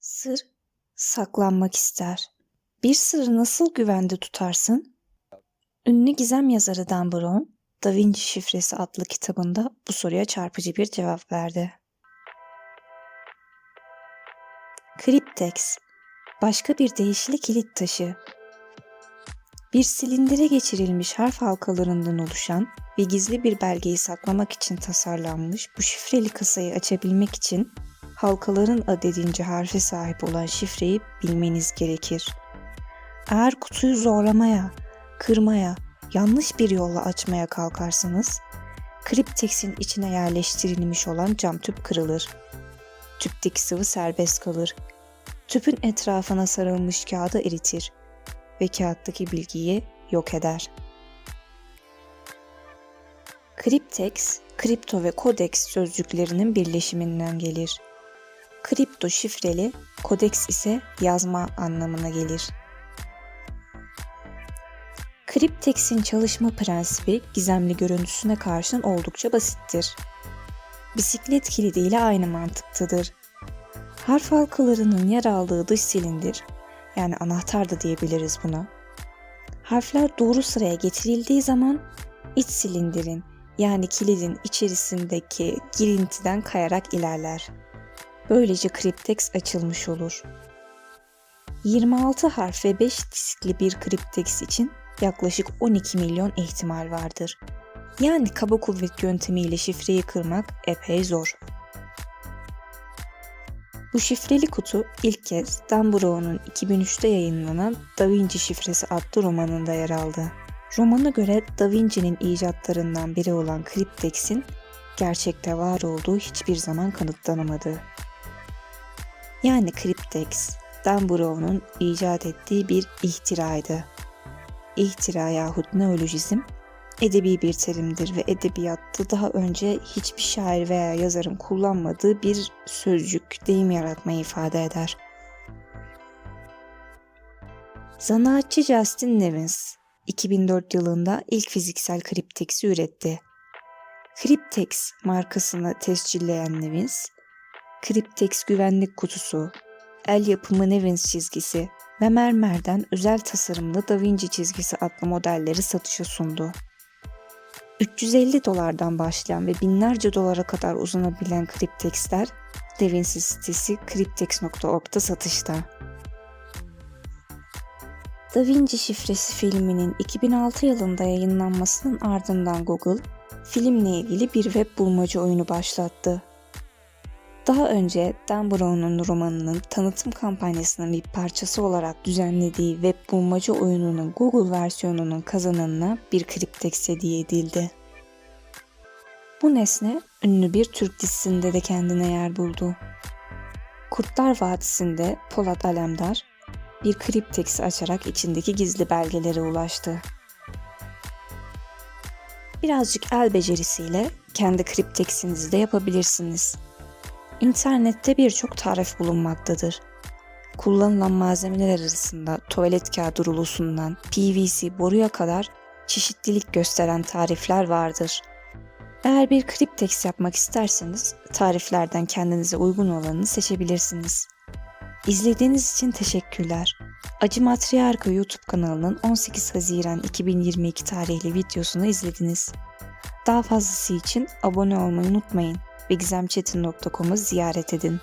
Sır saklanmak ister. Bir sırrı nasıl güvende tutarsın? Ünlü gizem yazarı Dan Brown, Da Vinci Şifresi adlı kitabında bu soruya çarpıcı bir cevap verdi. Kriptex, başka bir deyişle kilit taşı. Bir silindire geçirilmiş harf halkalarından oluşan ve gizli bir belgeyi saklamak için tasarlanmış bu şifreli kasayı açabilmek için halkaların adedince harfe sahip olan şifreyi bilmeniz gerekir. Eğer kutuyu zorlamaya, kırmaya, yanlış bir yolla açmaya kalkarsanız, kripteksin içine yerleştirilmiş olan cam tüp kırılır. Tüpteki sıvı serbest kalır. Tüpün etrafına sarılmış kağıdı eritir ve kağıttaki bilgiyi yok eder. Kriptex, kripto ve kodeks sözcüklerinin birleşiminden gelir. Kripto şifreli, kodeks ise yazma anlamına gelir. Kriptex'in çalışma prensibi gizemli görüntüsüne karşın oldukça basittir. Bisiklet kilidi ile aynı mantıktadır. Harf halkalarının yer aldığı dış silindir, yani anahtar da diyebiliriz buna. Harfler doğru sıraya getirildiği zaman iç silindirin yani kilidin içerisindeki girintiden kayarak ilerler. Böylece kriptex açılmış olur. 26 harf ve 5 diskli bir kriptex için yaklaşık 12 milyon ihtimal vardır. Yani kaba kuvvet yöntemiyle şifreyi kırmak epey zor. Bu şifreli kutu ilk kez Dan Brown'un 2003'te yayınlanan Da Vinci Şifresi adlı romanında yer aldı. Romana göre Da Vinci'nin icatlarından biri olan kripteksin gerçekte var olduğu hiçbir zaman kanıtlanamadı. Yani kriptex, Dan Brown'un icat ettiği bir ihtiraydı. İhtira yahut neolojizm edebi bir terimdir ve edebiyatta daha önce hiçbir şair veya yazarın kullanmadığı bir sözcük, deyim yaratmayı ifade eder. Zanaatçı Justin Nevins 2004 yılında ilk fiziksel kripteksi üretti. Kriptex markasını tescilleyen Nevins, Kriptex güvenlik kutusu, el yapımı Nevins çizgisi ve mermerden özel tasarımlı Da Vinci çizgisi adlı modelleri satışa sundu. 350 dolardan başlayan ve binlerce dolara kadar uzanabilen kriptexler Da Vinci sitesi cryptex.org'da satışta. Da Vinci şifresi filminin 2006 yılında yayınlanmasının ardından Google, filmle ilgili bir web bulmaca oyunu başlattı. Daha önce Dan Brown'un romanının tanıtım kampanyasının bir parçası olarak düzenlediği web bulmaca oyununun Google versiyonunun kazananına bir kriptex hediye edildi. Bu nesne ünlü bir Türk dizisinde de kendine yer buldu. Kurtlar Vadisi'nde Polat Alemdar bir kripteksi açarak içindeki gizli belgelere ulaştı. Birazcık el becerisiyle kendi kripteksinizi de yapabilirsiniz. İnternette birçok tarif bulunmaktadır. Kullanılan malzemeler arasında tuvalet kağıdı rulosundan PVC boruya kadar çeşitlilik gösteren tarifler vardır. Eğer bir kriptex yapmak isterseniz tariflerden kendinize uygun olanını seçebilirsiniz. İzlediğiniz için teşekkürler. Acı Matriarka YouTube kanalının 18 Haziran 2022 tarihli videosunu izlediniz. Daha fazlası için abone olmayı unutmayın ve gizemçetin.com'u ziyaret edin.